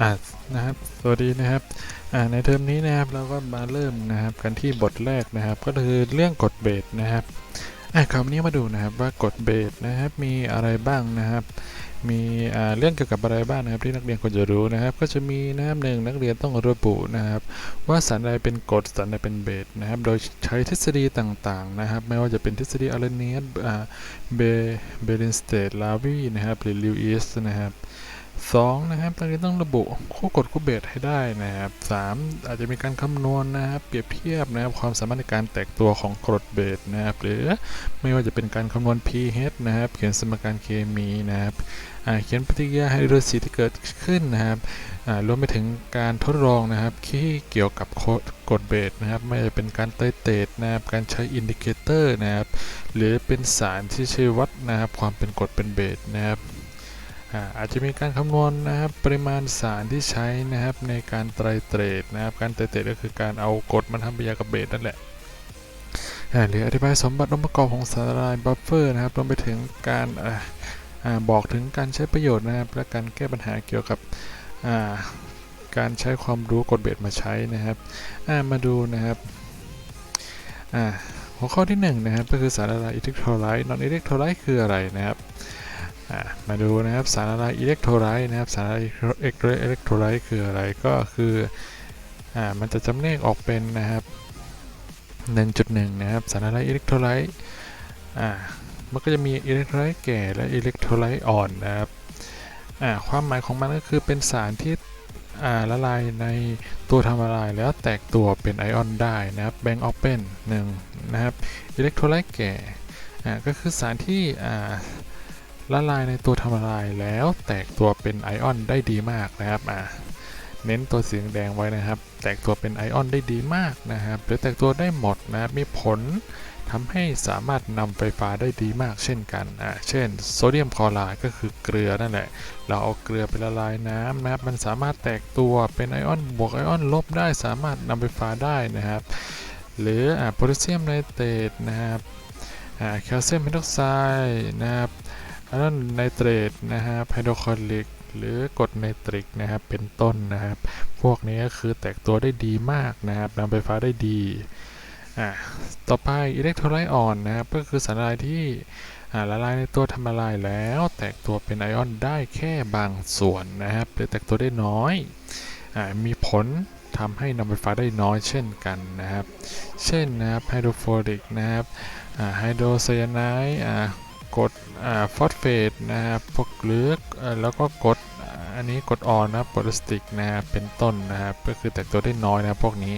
อ่านะครับสวัสดีนะครับอ่าในเทอมนี้นะครับเราก็มาเริ่มนะครับกันที่บทแรกนะครับ ก็คือเรื่องกฎเบสนะครับอ่าคราวนี้มาดูนะครับว่ากฎเบสนะครับมีอะไรบ้างนะครับ มีอ่าเรื่องเกี่ยวกับอะไรบ้างนะครับที่นักเรียนควรจะรู้นะครับ ก็จะมีนะครับหนึ่งนักเรียนต้องระบุนะครับ ว่าสารใดเป็นกรดสารใดเป็นเบสนะครับ โดยใช้ทฤษฎีต่างๆนะครับ ไม่ว่าจะเป็นทฤษฎีอาร์เนียสอ่าเบเบรินสเตตลาวีนะครับหรือลิวอิสนะครับ สองนะครับตอนนี้ต้องระบุคู่กฎคู่เบสให้ได้นะครับสามอาจจะมีการคำนวณนะครับ เปรียบเทียบนะครับความสามารถในการแตกตัวของกรดเบสนะครับหรือไม่ว่าจะเป็นการคำนวณ pH นะครับ เขียนสมการเคมีนะครับเขียนปฏิกิริยาไฮโดรซีที่เกิดขึ้นนะครับรวมไปถึงการทดลองนะครับที่เกี่ยวกับกรดเบสนะครับ ไม่ว่าจะเป็นการไตเตรนะครับ การใช้อินดิเคเตอร์นะครับ หรือเป็นสารที่ใช้วัดนะครับความเป็นกรดเป็นเบสนะครับ อาจจะมีการคำนวณนะครับปริมาณสารที่ใช้นะครับในการไตรเตรดนะครับการไตรเตรดก็คือการเอากรดมาทำปฏิกิริยากับเบสนั่นแหละหรืออธิบายสมบัติองค์ประกอบของสารละลายบัฟเฟอร์นะครับรวมไปถึงการออาบอกถึงการใช้ประโยชน์นะครับและการแก้ปัญหาเกี่ยวกับาการใช้ความรู้กรดเบสมาใช้นะครับามาดูนะครับหัวข้อที่หนึ่งนะครับก็คือสารละลายอิเล็กโทรไลต์นอนอิเล็กโทรไลต์คืออะไรนะครับ มาดูนะครับสารละลายอิเล็กโทรไลต์นะครับสารละลายอิเล็กโทรไลต์คืออะไรก็คืออ่ามันจะจำแนกออกเป็นนะครับ 1.1 นะครับสารละลายอิเล็กโทรไลต์อ่ามันก็จะมีอิเล็กโทรไลต์แก่และอิเล็กโทรไลต์อ่อนนะครับอ่าความหมายของมันก็คือเป็นสารที่อ่าละลายในตัวทำละลายแล้วแตกตัวเป็นไอออนได้นะครับแบ่งออกเป็นหนึ่งนะครับอิเล็กโทรไลต์แก่อ่าก็คือสารที่อ่า ละลายในตัวทำละลายแล้วแตกตัวเป็นไอออนได้ดีมากนะครับอ่าเน้นตัวสีแดงไว้นะครับ แตกตัวเป็นไอออนได้ดีมากนะครับหรือแตกตัวได้หมดนะครับมีผลทำให้สามารถนำไฟฟ้าได้ดีมากเช่นกันอ่าเช่นโซเดียมคลอไรด์ก็คือเกลือนั่นแหละ เราเอาเกลือไปละลายน้ำนะครับ มันสามารถแตกตัวเป็นไอออนบวกไอออนลบได้สามารถนำไฟฟ้าได้นะครับ หรืออ่าโพแทสเซียมไนเตรตนะครับอ่าแคลเซียมไฮดรอกไซด์นะครับ นนั้นไนเตรตนะครับไฮโดรคลอริกหรือกรดไนตริกนะครับเป็นต้นนะครับ พวกนี้ก็คือแตกตัวได้ดีมากนะครับนำไฟฟ้าได้ดีอ่าต่อไปอิเล็กโทรไลต์อ่อนนะครับก็คือสารละลายที่ละลายในตัวทำละลายแล้ว แตกตัวเป็นไอออนได้แค่บางส่วนนะครับหรือแตกตัวได้น้อยอ่ามีผลทำให้นำไฟฟ้าได้น้อยเช่นกันนะครับ เช่นนะครับไฮโดรฟลูอริกนะครับไฮโดรไซยาไนด์อ่ากรด ฟอสเฟตนะครับพวกหรือเอ่อแล้วก็กดอันนี้กดอ่อนนะโพลาสติกนะเป็นต้นนะครับก็คือแตกตัวได้น้อยนะพวกนี้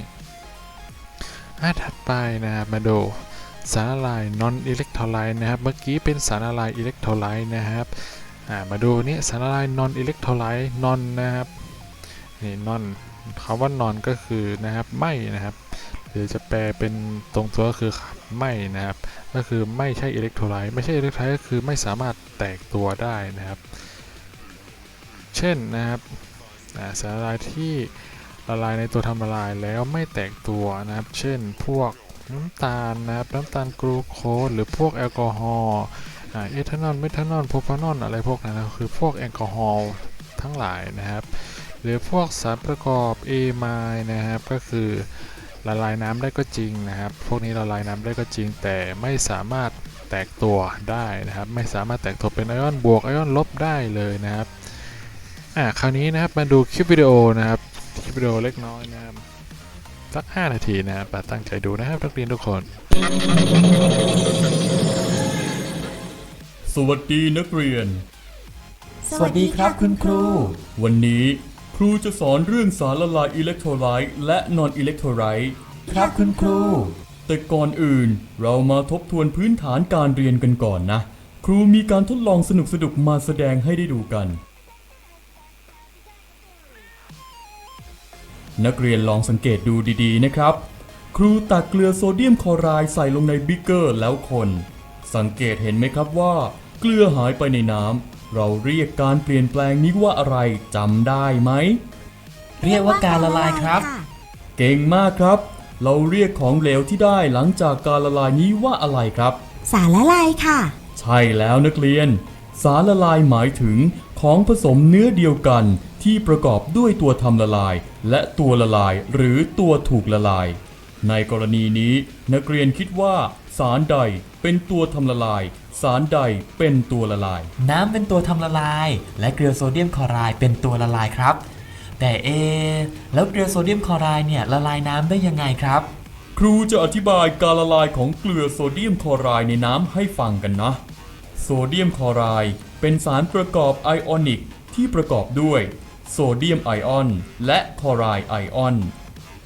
อ่าถัดไปนะครับมาดูสารละลายนอนอิเล็กโทรไลต์นะครับ เมื่อกี้เป็นสารละลายอิเล็กโทรไลต์นะครับอ่ามาดูนี่สารละลายนอนอิเล็กโทรไลต์นอนนะครับนี่นอนคำว่านอนก็คือนะครับไม่นะครับ หรือจะแปลเป็นตรงตัวก็คือไม่นะครับ ก็คือไม่ใช่อิเล็กโทรไลต์ไม่ใช่อิเล็กโทรไลต์ก็คือไม่สามารถแตกตัวได้นะครับ เช่นนะครับสารละลายที่ละลายในตัวทำละลายแล้วไม่แตกตัวนะครับ เช่นพวกน้ำตาลนะครับน้ำตาลกรูโคสหรือพวกแอลกอฮอล์เอทานอลเมทานอลโพรพานอลอะไรพวกนั้นนะคือพวกแอลกอฮอล์ทั้งหลายนะครับ หรือพวกสารประกอบเอไมล์นะครับก็คือ ละลายน้ำได้ก็จริงนะครับ พวกนี้ละลายน้ำได้ก็จริง แต่ไม่สามารถแตกตัวได้นะครับ ไม่สามารถแตกตัวเป็นไอออนบวกไอออนลบได้เลยนะครับอ่าคราวนี้นะครับมาดูคลิปวิดีโอนะครับคลิปวิดีโอเล็กน้อยนะครับสัก 5 นาทีนะครับแต่ตั้งใจดูนะครับนักเรียนทุกคน สวัสดีนักเรียน สวัสดีครับคุณครู วันนี้ ครูจะสอนเรื่องสารละลายอิเล็กโทรไลต์และนอนอิเล็กโทรไลต์ครับคุณครู แต่ก่อนอื่นเรามาทบทวนพื้นฐานการเรียนกันก่อนนะ ครูมีการทดลองสนุกๆมาแสดงให้ได้ดูกัน นักเรียนลองสังเกตดูดีๆนะครับ ครูตักเกลือโซเดียมคลอไรด์ใส่ลงในบิ๊กเกอร์แล้วคน สังเกตเห็นไหมครับว่า เกลือหายไปในน้ำ เราเรียกการเปลี่ยนแปลงนี้ว่าอะไรจำได้ไหม เรียกว่าการละลายครับ เก่งมากครับ เราเรียกของเหลวที่ได้หลังจากการละลายนี้ว่าอะไรครับ สารละลายค่ะ ใช่แล้วนักเรียน สารละลายหมายถึงของผสมเนื้อเดียวกันที่ประกอบด้วยตัวทำละลาย และตัวละลายหรือตัวถูกละลาย ในกรณีนี้นักเรียนคิดว่า สารใดเป็นตัวทำละลาย สารใดเป็นตัวละลาย น้ำเป็นตัวทำละลาย และเกลือโซเดียมคลอไรด์เป็นตัวละลายครับ แต่เอะแล้วเกลือโซเดียมคลอไรด์เนี่ยละลายน้ำได้ยังไงครับ ครูจะอธิบายการละลายของเกลือโซเดียมคลอไรด์ในน้ำให้ฟังกันนะ โซเดียมคลอไรด์เป็นสารประกอบไอออนิกที่ประกอบด้วยโซเดียมไอออนและคลอไรด์ไอออน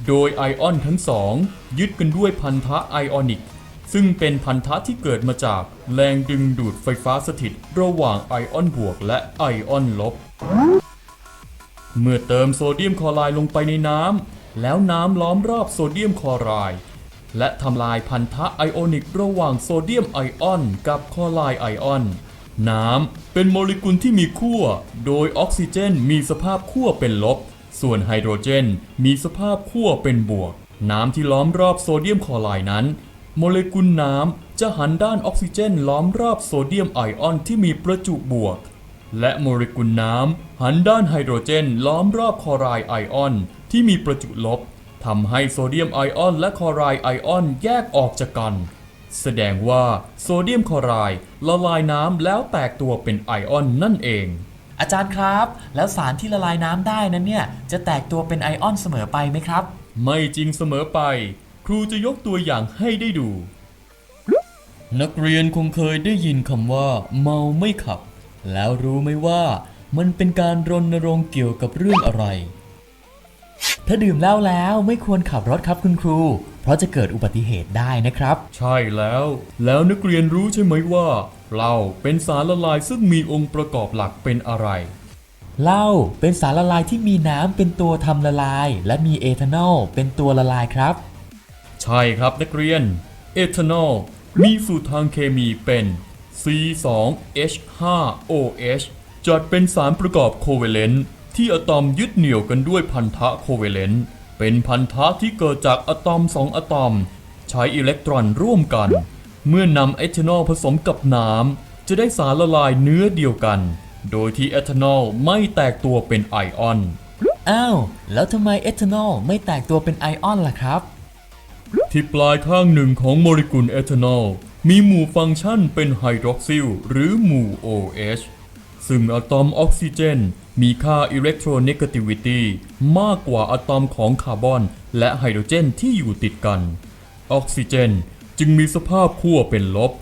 โดยไอออนทั้งสองยึดกันด้วยพันธะไอออนิก ซึ่งเป็นพันธะที่เกิดมาจากแรงดึงดูดไฟฟ้าสถิตระหว่างไอออนบวกและไอออนลบ เมื่อเติมโซเดียมคลอไรด์ลงไปในน้ำแล้วน้ำล้อมรอบโซเดียมคลอไรด์และทำลายพันธะไอออนิกระหว่างโซเดียมไอออนกับคลอไรด์ไอออน น้ำเป็นโมเลกุลที่มีขั้ว โดยออกซิเจนมีสภาพขั้วเป็นลบ ส่วนไฮโดรเจนมีสภาพขั้วเป็นบวก น้ำที่ล้อมรอบโซเดียมคลอไรด์นั้น โมเลกุลน้ำจะหันด้านออกซิเจนล้อมรอบโซเดียมไอออนที่มีประจุบวก และโมเลกุลน้ำหันด้านไฮโดรเจนล้อมรอบคลอไรด์ไอออนที่มีประจุลบทำให้โซเดียมไอออนและคลอไรด์ไอออนแยกออกจากกัน แสดงว่าโซเดียมคลอไรด์ละลายน้ำแล้วแตกตัวเป็นไอออนนั่นเอง อาจารย์ครับ แล้วสารที่ละลายน้ำได้นั้นเนี่ยจะแตกตัวเป็นไอออนเสมอไปไหมครับ ไม่จริงเสมอไปค รูจะยกตัวอย่างให้ได้ดู นักเรียนคงเคยได้ยินคำว่า เมาไม่ขับ แล้วรู้ไหมว่ามันเป็นการรณรงค์เกี่ยวกับเรื่องอะไร ถ้าดื่มเหล้าแล้วไม่ควรขับรถครับคุณครู เพราะจะเกิดอุบัติเหตุได้นะครับ ใช่แล้ว แล้วนักเรียนรู้ใช่ไหมว่าเหล้าเป็นสารละลายซึ่งมีองค์ประกอบหลักเป็นอะไรเหล้าเป็นสารละลายที่มีน้ำเป็นตัวทำละลาย และมีเอทานอลเป็นตัวละลายครับ ใช่ครับนักเรียน เอทานอลมีสูตรทางเคมีเป็น C2H5OH จัดเป็นสารประกอบโคเวเลนต์ที่อะตอมยึดเหนี่ยวกันด้วยพันธะโคเวเลนต์เป็นพันธะที่เกิดจากอะตอมสองอะตอม ใช้อิเล็กตรอนร่วมกัน เมื่อนำเอทานอลผสมกับน้ำจะได้สารละลายเนื้อเดียวกัน โดยที่เอทานอลไม่แตกตัวเป็นไอออน อ้าว แล้วทำไมเอทานอลไม่แตกตัวเป็นไอออนล่ะครับ ที่ปลายข้างหนึ่งของโมเลกุลเอทานอล มีหมู่ฟังก์ชันเป็นไฮดรอกซิลหรือหมู่ OH ซึ่งอะตอมออกซิเจน มีค่าอิเล็กโทรเนกาติวิตี้มากกว่าอะตอมของคาร์บอน และไฮโดรเจนที่อยู่ติดกัน ออกซิเจนจึงมีสภาพขั้วเป็นลบ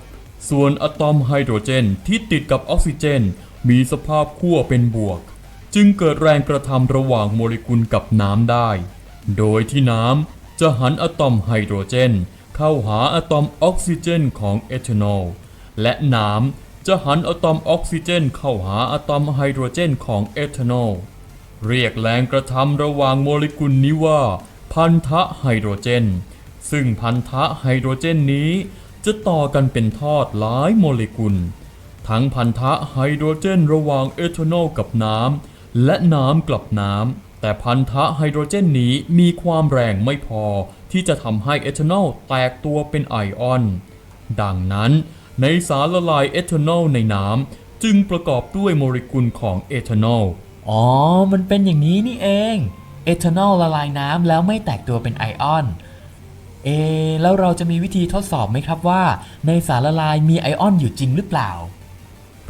ส่วนอะตอมไฮโดรเจนที่ติดกับออกซิเจน มีสภาพขั้วเป็นบวก จึงเกิดแรงกระทำระหว่างโมเลกุลกับน้ำได้ โดยที่น้ำ จะหันอะตอมไฮโดรเจน เข้าหาอะตอมออกซิเจนของเอทานอลและน้ำจะหันอะตอมออกซิเจน เข้าหาอะตอมไฮโดรเจนของเอทานอลเรียกแรงกระทำระหว่างโมเลกุลนี้ว่า พันธะไฮโดรเจน ซึ่งพันธะไฮโดรเจนนี้ จะต่อกันเป็นทอดหลายโมเลกุล ทั้งพันธะไฮโดรเจน ระหว่างเอทานอลกับน้ำและน้ำกลับน้ำ แต่พันธะไฮโดรเจนนี้มีความแรงไม่พอที่จะทำให้เอทานอลแตกตัวเป็นไอออน ดังนั้นในสารละลายเอทานอลในน้ำจึงประกอบด้วยโมเลกุลของเอทานอล อ๋อ มันเป็นอย่างนี้นี่เอง เอทานอลละลายน้ำแล้วไม่แตกตัวเป็นไอออน เอะแล้วเราจะมีวิธีทดสอบไหมครับว่า ในสารละลายมีไอออนอยู่จริงหรือเปล่า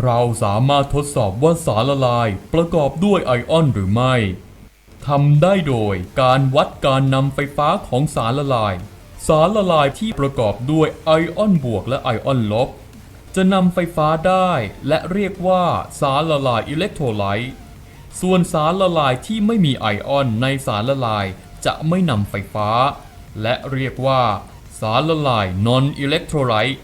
เราสามารถทดสอบว่าสารละลายประกอบด้วยไอออนหรือไม่ ทำได้โดยการวัดการนำไฟฟ้าของสารละลาย สารละลายที่ประกอบด้วยไอออนบวกและไอออนลบ จะนำไฟฟ้าได้และเรียกว่าสารละลายอิเล็กโทรไลต์ส่วนสารละลายที่ไม่มีไอออนในสารละลายจะไม่นำไฟฟ้า และเรียกว่าสารละลายนอนอิเล็กโทรไลต์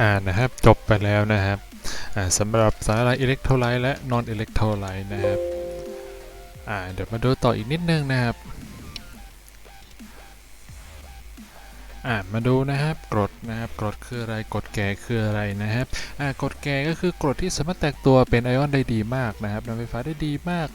อ่านะครับจบไปแล้วนะครับสำหรับสารละอิเล็กโทรไลต์และนอนอิเล็กโทรไลต์นะครับอ่าเดี๋ยวมาดูต่ออีกนิดนึงนะครับอ่ามาดูนะครับกรดนะครับกรดคืออะไรกรดแก่คืออะไรนะครับอ่ากรดแก่ก็คือกรดที่สามารถแตกตัวเป็นไอออนได้ดีมากนะครับนำไฟฟ้าได้ดีมาก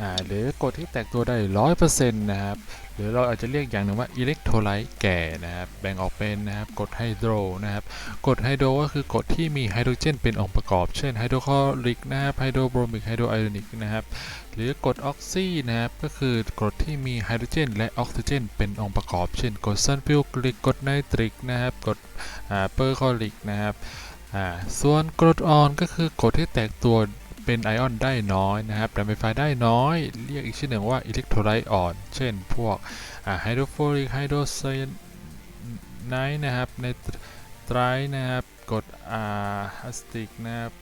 อ่าหรือกรดที่แตกตัวได้ร้อยเปอร์เซ็นต์นะครับ หรือเราอาจจะเรียกอย่างหนึ่งว่าอิเล็กโทรไลต์แก่นะครับแบ่งออกเป็นนะครับกรดไฮโดรนะครับกรดไฮโดรก็คือกรดที่มีไฮโดรเจนเป็นองค์ประกอบ เช่นไฮโดรคลอริกนะครับไฮโดรบรมิกไฮโดรไอออนิกนะครับหรือกรดออกซีนะครับก็คือกรดที่มีไฮโดรเจน และออกซิเจน เป็นองค์ประกอบ เช่นกรดซัลฟิวกริกกรดไนตริกนะครับกรดอ่าเปอร์คลอริกนะครับส่วนกรดอ่อนก็คือกรดที่แตกตัว เป็นไอออนได้น้อยนะครับนำไฟฟ้าได้น้อย เรียกอีกชื่อหนึ่งว่าอิเล็กโทรไลต์อ่อน เช่นพวกไฮโดรฟลูริกไฮโดรไซไนท์นะครับในไตรนะครับกรดอาฮัสติกนะครับ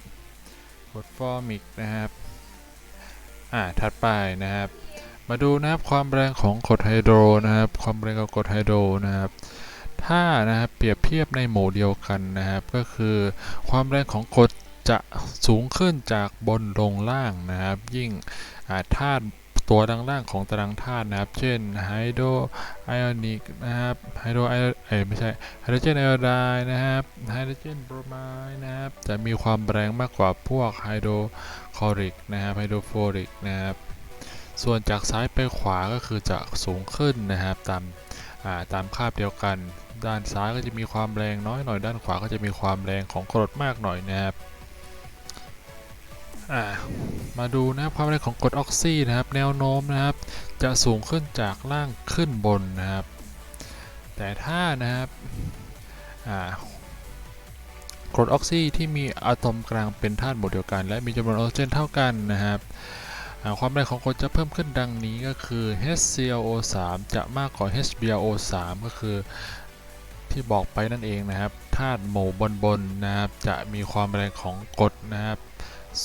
กรดฟอร์มิกนะครับอ่าถัดไปนะครับ มาดูนะครับความแรงของกรดไฮโดรนะครับ ความแรงของกรดไฮโดรนะครับถ้านะครับเปรียบเทียบในหมู่เดียวกันนะครับ ก็คือความแรงของกรด จะสูงขึ้นจากบนลงล่างนะครับ ยิ่งธาตุตัวดังล่างของตารางธาตุนะครับ เช่นไฮโดรไอออนิกนะครับ ไฮโดรไอเอไม่ใช่ ไฮโดรเจนไอโอไดน์นะครับ ไฮโดรเจนบรไมด์นะครับ จะมีความแรงมากกว่าพวกไฮโดรคลอริกนะครับ ไฮโดรฟลูริกนะครับ ส่วนจากซ้ายไปขวาก็คือจะสูงขึ้นนะครับ ตามาตามคาบเดียวกัน ด้านซ้ายก็จะมีความแรงน้อยหน่อย ด้านขวาก็จะมีความแรงของกรดมากหน่อยนะครับ อ่ามาดูนะครับความแรงของกรดออกซินะครับ แนวโน้มนะครับ จะสูงขึ้นจากล่างขึ้นบนนะครับ แต่ถ้านะครับอ่ากรดออกซิที่มีอะตอมกลางเป็นธาตุหมู่เดียวกัน และมีจำนวนออกซิเจนเท่ากันนะครับความแรงของกรดจะเพิ่มขึ้นดังนี้ก็คือ HClO3 จะมากกว่า HbRO3 ก็คือที่บอกไปนั่นเองนะครับธาตุหมู่บนบนๆนะครับ จะมีความแรงของกรดนะครับ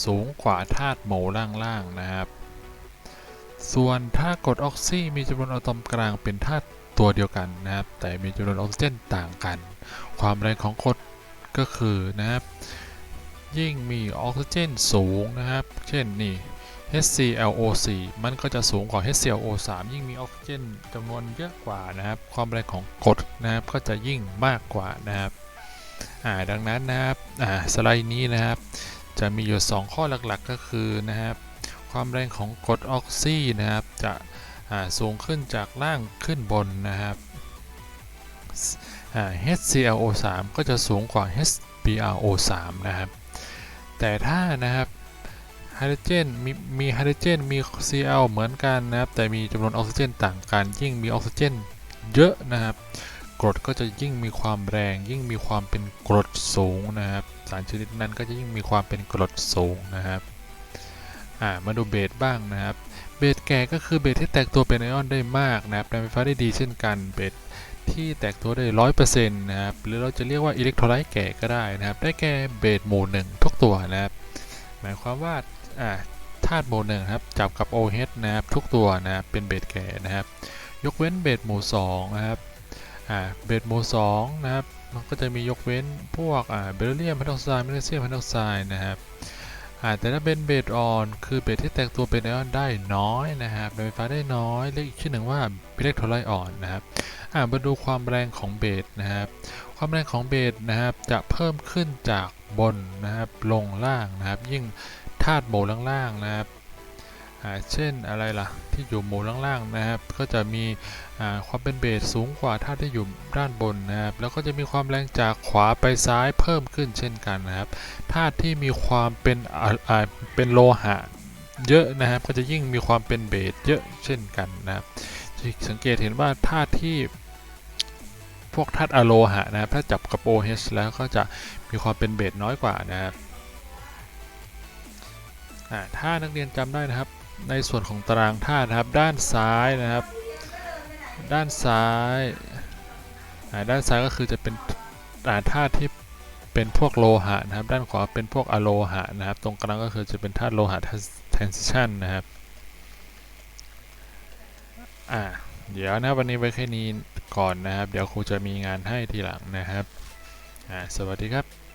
สูงกว่าธาตุหมู่ล่างๆนะครับ ส่วนถ้ากรดออกซิมีจำนวนอะตอมกลางเป็นธาตุตัวเดียวกันนะครับ แต่มีจำนวนออกซิเจนต่างกัน ความแรงของกรดก็คือนะครับ ยิ่งมีออกซิเจนสูงนะครับ เช่นนี่ HClO4 มันก็จะสูงกว่า HClO3 ยิ่งมีออกซิเจนจำนวนเยอะกว่านะครับ ความแรงของกรดนะครับก็จะยิ่งมากกว่านะครับดังนั้นนะครับสไลด์นี้นะครับ จะมีอยู่ 2 ข้อหลักๆ ก็คือนะครับ ความแรงของกรดออกซินะครับ จะสูงขึ้นจากล่างขึ้นบนนะครับ HClO3 ก็จะสูงกว่า HbRO3 นะครับ แต่ถ้านะครับไฮโดรเจนมีมีไฮโดรเจนมี Cl เหมือนกันนะครับ แต่มีจำนวนออกซิเจนต่างกันยิ่งมีออกซิเจนเยอะนะครับ กรดก็จะยิ่งมีความแรง ยิ่งมีความเป็นกรดสูงนะครับ สารชนิดนั้นก็จะยิ่งมีความเป็นกรดสูงนะครับอ่ามาดูเบสบ้างนะครับ เบสแก่ก็คือเบสที่แตกตัวเป็นไอออนได้มากนะครับแรงไฟฟ้าได้ดีเช่นกันเบสที่แตกตัวได้ร้อยเปอร์เซ็นต์นะครับหรือเราจะเรียกว่าอิเล็กโทรไลต์แก่ก็ได้นะครับ ได้แก่เบสหมู่หนึ่งทุกตัวนะครับ หมายความว่าอ่าธาตุหมู่หนึ่งครับจับกับ OH นะครับทุกตัวนะครับเป็นเบสแก่นะครับ ยกเว้นเบสหมู่สองนะครับ อ่าเบสหมู่สองนะครับ มันก็จะมียกเว้นพวกอ่าเบริเลียมไฮดรอกไซด์แมกนีเซียมไฮดรอกไซด์นะครับอ่าแต่ถ้าเป็นเบสอ่อน คือเบสที่แตกตัวเป็นไอออนได้น้อยนะครับแรงไฟฟ้าได้น้อยเรียกอีกชื่อหนึ่งว่าอิเล็กโทรไลต์อ่อนนะครับอ่ามาดูความแรงของเบสนะครับความแรงของเบสนะครับจะเพิ่มขึ้นจากบนนะครับลงล่างนะครับ ยิ่งธาตุหมู่ล่างๆนะครับ เช่นอะไรล่ะที่อยู่หมู่ล่างๆนะครับ ก็จะมีความเป็นเบสสูงกว่าธาตุที่อยู่ด้านบนนะครับ แล้วก็จะมีความแรงจากขวาไปซ้ายเพิ่มขึ้นเช่นกันนะครับธาตุที่มีความเป็นอ่าอ่าเป็นโลหะเยอะนะครับ ก็จะยิ่งมีความเป็นเบสเยอะเช่นกันนะครับจะสังเกตเห็นว่าธาตุที่พวกธาตุอะโลหะนะครับถ้าจับกับ OH แล้วก็จะมีความเป็นเบสน้อยกว่านะครับถ้านักเรียนจำได้นะครับ ในส่วนของตารางธาตุครับด้านซ้ายนะครับ ด้านซ้ายด้านซ้ายก็คือจะเป็นธาตุที่เป็นพวกโลหะนะครับ ด้านขวาเป็นพวกอะโลหะนะครับ ตรงกลางก็คือจะเป็นธาตุโลหะ transition นะครับอ่าเดี๋ยวนะวันนี้ไว้แค่นี้ก่อนนะครับ เดี๋ยวครูจะมีงานให้ทีหลังนะครับอ่าสวัสดีครับ